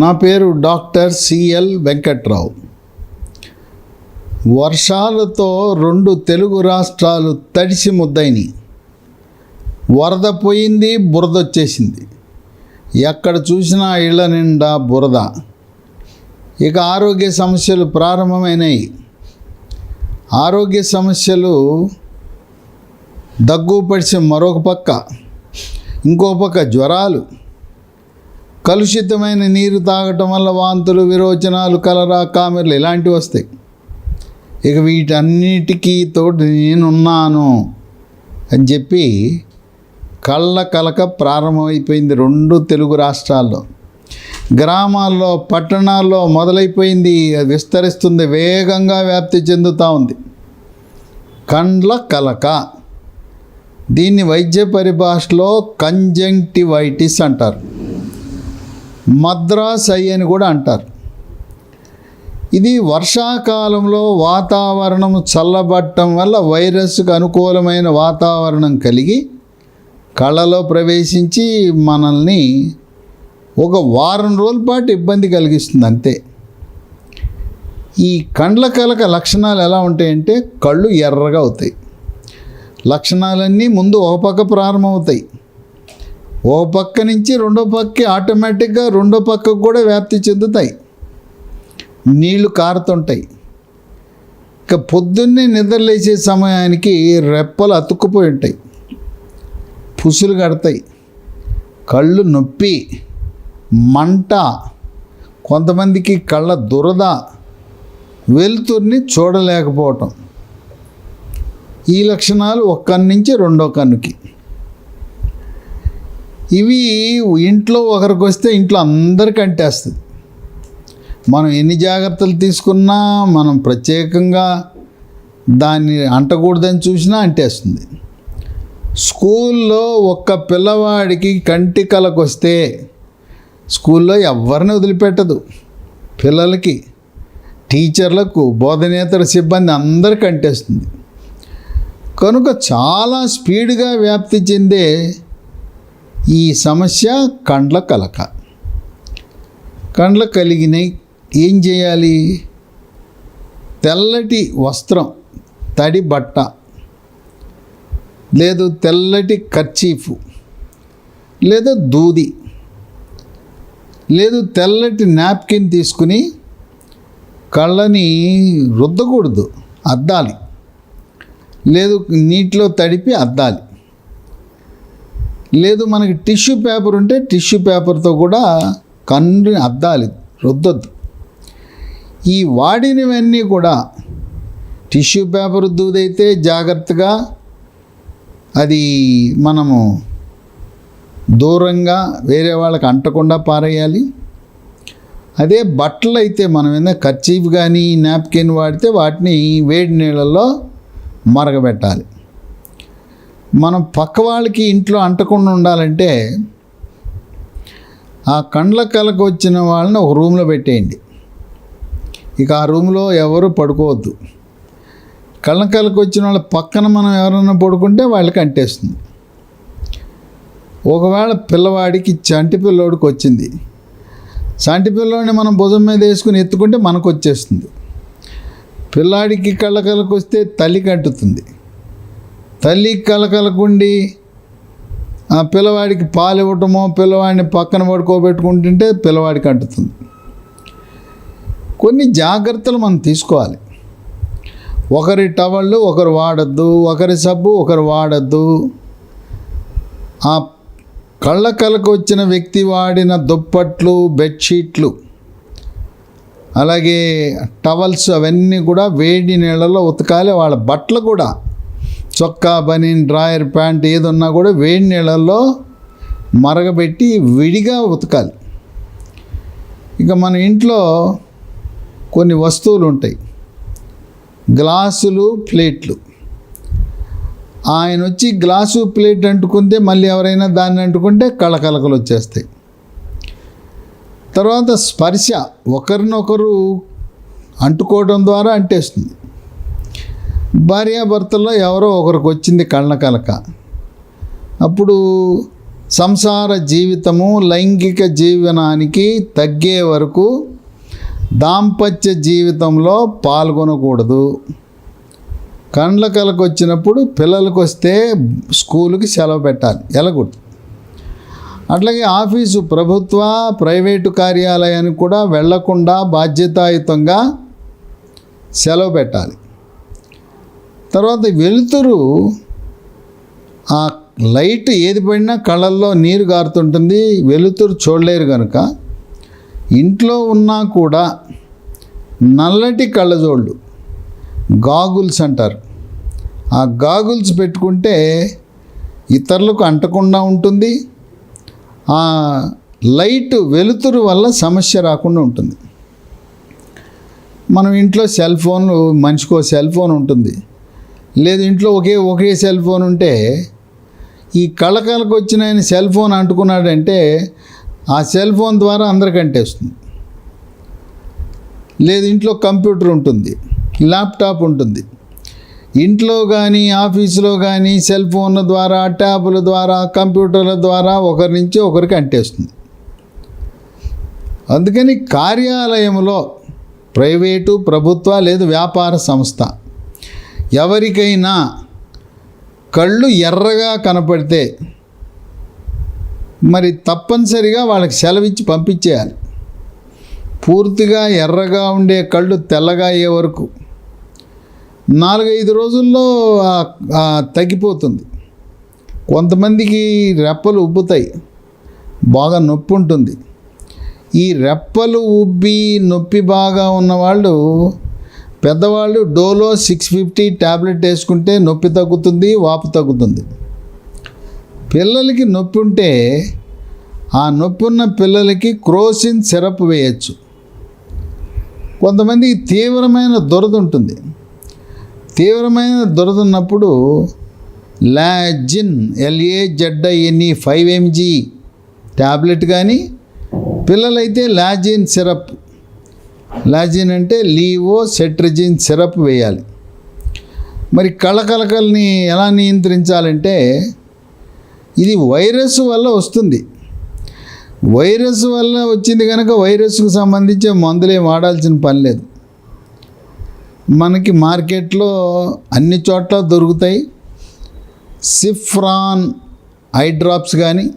నా పేరు doctor CL Venkatrao. వర్షాలతో రెండు తెలుగు రాష్ట్రాలు తడిసి ముద్దయినాయి. వరద పోయింది బురద వచ్చేసింది ఎక్కడ చూసినా ఇళ్ళ నిండా బురద. ఇక ఆరోగ్య సమస్యలు ప్రారంభమైనాయి. ఆరోగ్య సమస్యలు దగ్గు పడిసే మరొక పక్క ఇంకో పక్క జ్వరాలు. కలుషితమైన నీరు తాగటం వల్ల వాంతులు విరోచనాలు కలరా కామెర్లు ఇలాంటివి వస్తాయి. ఇక వీటన్నిటికీ తోటి నేనున్నాను అని చెప్పి కళ్ళ కలక ప్రారంభమైపోయింది రెండు తెలుగు రాష్ట్రాల్లో. గ్రామాల్లో పట్టణాల్లో మొదలైపోయింది. అది విస్తరిస్తుంది వేగంగా వ్యాప్తి చెందుతూ ఉంది. కండ్ల కలక. దీన్ని వైద్య పరిభాషలో కంజంక్టివైటిస్ అంటారు. మద్రాస్ ఐ అని కూడా అంటారు. ఇది వర్షాకాలంలో వాతావరణం చల్లబట్టం వల్ల వైరస్కు అనుకూలమైన వాతావరణం కలిగి కళ్ళలో ప్రవేశించి మనల్ని ఒక వారం రోజుల పాటు ఇబ్బంది కలిగిస్తుంది అంతే. ఈ కండ్ల కలక లక్షణాలు ఎలా ఉంటాయంటే కళ్ళు ఎర్రగా అవుతాయి. లక్షణాలన్నీ ముందు ఒక పక్క ప్రారంభమవుతాయి. ఓ పక్క నుంచి రెండో పక్కకి ఆటోమేటిక్గా రెండో పక్కకు కూడా వ్యాప్తి చెందుతాయి. నీళ్ళు కారుతుంటాయి. ఇక పొద్దున్నే నిద్రలేసే సమయానికి రెప్పలు అతుక్కుపోయి ఉంటాయి. పుసులు కడతాయి. కళ్ళు నొప్పి మంట కొంతమందికి కళ్ళ దురద వెలుతుర్ని చూడలేకపోవటం. ఈ లక్షణాలు ఒక్క నుంచి రెండో కన్నుకి. ఇవి ఇంట్లో ఒకరికి వస్తే ఇంట్లో అందరికీ అంటేస్తుంది. మనం ఎన్ని జాగ్రత్తలు తీసుకున్నా మనం ప్రత్యేకంగా దాన్ని అంటకూడదని చూసినా అంటేస్తుంది. స్కూల్లో ఒక్క పిల్లవాడికి కంటి కలకు వస్తే స్కూల్లో ఎవరిని వదిలిపెట్టదు. పిల్లలకి టీచర్లకు బోధనేతర సిబ్బంది అందరికీ అంటేస్తుంది. కనుక చాలా స్పీడ్గా వ్యాప్తి చెందే ఈ సమస్య కండ్ల కలక. కండ్ల కలిగినాయి ఏం చేయాలి? తెల్లటి వస్త్రం తడి బట్ట లేదు తెల్లటి కర్చీఫ్ లేదా దూది లేదు తెల్లటి నాప్కిన్ తీసుకుని కళ్ళని రుద్దకూడదు అద్దాలి. లేదు నీటిలో తడిపి అద్దాలి. లేదు మనకి టిష్యూ పేపర్ ఉంటే టిష్యూ పేపర్తో కూడా కన్నుని అద్దాలి రుద్దొద్దు. ఈ వాడినవన్నీ కూడా టిష్యూ పేపర్ దూదైతే జాగ్రత్తగా అది మనము దూరంగా వేరే వాళ్ళకి అంటకుండా పారేయాలి. అదే బట్టలు అయితే మనం ఏదైనా ఖర్చీఫ్ కానీ నాప్కిన్ వాడితే వాటిని వేడి నీళ్ళల్లో మరగబెట్టాలి. మనం పక్క వాళ్ళకి ఇంట్లో అంటకుండా ఉండాలంటే ఆ కండ్ల కలకు వచ్చిన వాళ్ళని ఒక రూమ్లో పెట్టేయండి. ఇక ఆ రూమ్లో ఎవరు పడుకోవద్దు. కళ్ళ కలకు వచ్చిన వాళ్ళ పక్కన మనం ఎవరైనా పడుకుంటే వాళ్ళకి అంటేస్తుంది. ఒకవేళ పిల్లవాడికి చంటి పిల్లోడికి వచ్చింది. చంటి పిల్లోడిని మనం భుజం మీద వేసుకుని ఎత్తుకుంటే మనకు వచ్చేస్తుంది. పిల్లాడికి కళ్ళకలకు వస్తే తల్లికి అంటుతుంది. తల్లి కలకలకుండి ఆ పిల్లవాడికి పాలు ఇవ్వటమో పిల్లవాడిని పక్కన పడుకోబెట్టుకుంటుంటే పిల్లవాడికి అంటుతుంది. కొన్ని జాగ్రత్తలు మనం తీసుకోవాలి. ఒకరి టవళ్ళు ఒకరు వాడద్దు ఒకరి సబ్బు ఒకరు వాడద్దు. ఆ కళ్ళ కలకు వచ్చిన వ్యక్తి వాడిన దుప్పట్లు బెడ్షీట్లు అలాగే టవల్స్ అవన్నీ కూడా వేడి నీళ్ళలో ఉతకాలి. వాళ్ళ బట్టలు కూడా చొక్కా బనీన్ డ్రాయర్ ప్యాంట్ ఏదున్నా కూడా వేడి నీళ్ళల్లో మరగబెట్టి విడిగా ఉతకాలి. ఇక మన ఇంట్లో కొన్ని వస్తువులు ఉంటాయి గ్లాసులు ప్లేట్లు. ఆయన వచ్చి గ్లాసు ప్లేట్ అంటుకుంటే మళ్ళీ ఎవరైనా దాన్ని అంటుకుంటే కళకలకలు వచ్చేస్తాయి. తర్వాత స్పర్శ. ఒకరినొకరు అంటుకోవడం ద్వారా అంటేస్తుంది. భార్యాభర్తల్లో ఎవరో ఒకరికి వచ్చింది కళ్ళకలక అప్పుడు సంసార జీవితము లైంగిక జీవనానికి తగ్గే వరకు దాంపత్య జీవితంలో పాల్గొనకూడదు. కండ్ల కలకు వచ్చినప్పుడు పిల్లలకు వస్తే స్కూలుకి సెలవు పెట్టాలి ఎలగొట్టు అట్లాగే ఆఫీసు ప్రభుత్వ ప్రైవేటు కార్యాలయానికి కూడా వెళ్ళకుండా బాధ్యతాయుతంగా సెలవు పెట్టాలి. తర్వాత వెలుతురు ఆ లైట్ ఏది పడినా కళ్ళల్లో నీరు గారుతుంటుంది వెలుతురు చూడలేరు కనుక ఇంట్లో ఉన్నా కూడా నల్లటి కళ్ళజోళ్ళు గాగుల్స్ అంటారు. ఆ గాగుల్స్ పెట్టుకుంటే ఇతరులకు అంటకుండా ఉంటుంది. ఆ లైట్ వెలుతురు వల్ల సమస్య రాకుండా ఉంటుంది. మనం ఇంట్లో సెల్ ఫోన్ మనిషికో సెల్ ఫోన్ ఉంటుంది. లేదు ఇంట్లో ఒకే ఒకే సెల్ ఫోన్ ఉంటే ఈ కళకళకు వచ్చిన ఆయన సెల్ ఫోన్ అంటుకున్నాడంటే ఆ సెల్ ఫోన్ ద్వారా అందరికి అంటేస్తుంది లేదు ఇంట్లో కంప్యూటర్ ఉంటుంది ల్యాప్టాప్ ఉంటుంది. ఇంట్లో కానీ ఆఫీసులో కానీ సెల్ ఫోన్ల ద్వారా ట్యాబుల ద్వారా కంప్యూటర్ల ద్వారా ఒకరి నుంచి ఒకరికి అంటేస్తుంది అందుకని కార్యాలయంలో ప్రైవేటు ప్రభుత్వ లేదు వ్యాపార సంస్థ ఎవరికైనా కళ్ళు ఎర్రగా కనపడితే మరి తప్పనిసరిగా వాళ్ళకి సెలవిచ్చి పంపించేయాలి. పూర్తిగా ఎర్రగా ఉండే కళ్ళు తెల్లగా అయ్యే వరకు నాలుగైదు రోజుల్లో తగ్గిపోతుంది. కొంతమందికి రెప్పలు ఉబ్బుతాయి. బాగా నొప్పి ఉంటుంది. ఈ రెప్పలు ఉబ్బి నొప్పి బాగా ఉన్నవాళ్ళు పెద్దవాళ్ళు డోలో సిక్స్ ఫిఫ్టీ ట్యాబ్లెట్ వేసుకుంటే నొప్పి తగ్గుతుంది వాపు తగ్గుతుంది. పిల్లలకి నొప్పి ఉంటే ఆ నొప్పి ఉన్న పిల్లలకి క్రోసిన్ సిరప్ వేయచ్చు. కొంతమంది తీవ్రమైన దురద ఉంటుంది. తీవ్రమైన దురద ఉన్నప్పుడు Lazine L A Z I N E five MG tablet కానీ పిల్లలైతే లాజిన్ సిరప్ లాజిన్ అంటే లీవో సెట్రిజిన్ సిరప్ వేయాలి. మరి కళకలకల్ని ఎలా నియంత్రించాలంటే ఇది వైరస్ వల్ల వస్తుంది. వైరస్ వల్ల వచ్చింది కనుక వైరస్కు సంబంధించి మందులే వాడాల్సిన పని లేదు. మనకి మార్కెట్లో అన్ని చోట్ల దొరుకుతాయి. సిఫ్రాన్ ఐ డ్రాప్స్ కానీ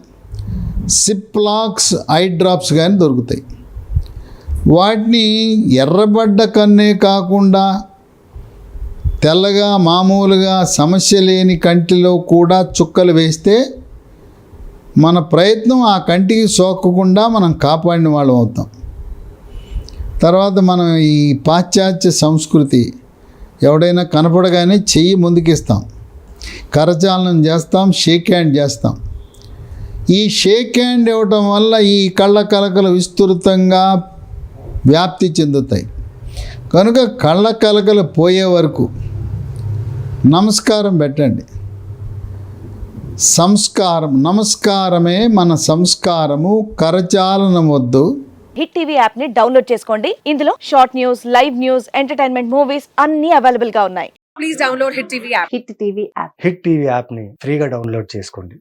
సిప్లాక్స్ ఐ డ్రాప్స్ కానీ దొరుకుతాయి. వాటిని ఎర్రబడ్డ కన్నే కాకుండా తెల్లగా మామూలుగా సమస్య లేని కంటిలో కూడా చుక్కలు వేస్తే మన ప్రయత్నం ఆ కంటికి సోకకుండా మనం కాపాడిన వాళ్ళం అవుతాం. తర్వాత మనం ఈ పాశ్చాత్య సంస్కృతి ఎవడైనా కనపడగానే చెయ్యి ముందుకిస్తాం. కరచాలనం చేస్తాం షేక్ హ్యాండ్ చేస్తాం. ఈ షేక్ హ్యాండ్ ఇవ్వటం వల్ల ఈ కళ్ళ కలకలు విస్తృతంగా వ్యాప్తి చెందుతాయి. కనుక కళ్ళ కలకలు పోయే వరకు నమస్కారం పెట్టండి. సంస్కారం నమస్కారమే మన సంస్కారము కరచాలనం వద్దు. హిట్ టీవీ యాప్ని డౌన్లోడ్ చేసుకోండి. ఇందులో short news live news entertainment movies అన్ని అవైలబుల్గా ఉన్నాయి. Please download Hit TV app. Hit TV app hit TV యాప్ని ఫ్రీగా డౌన్లోడ్ చేసుకోండి.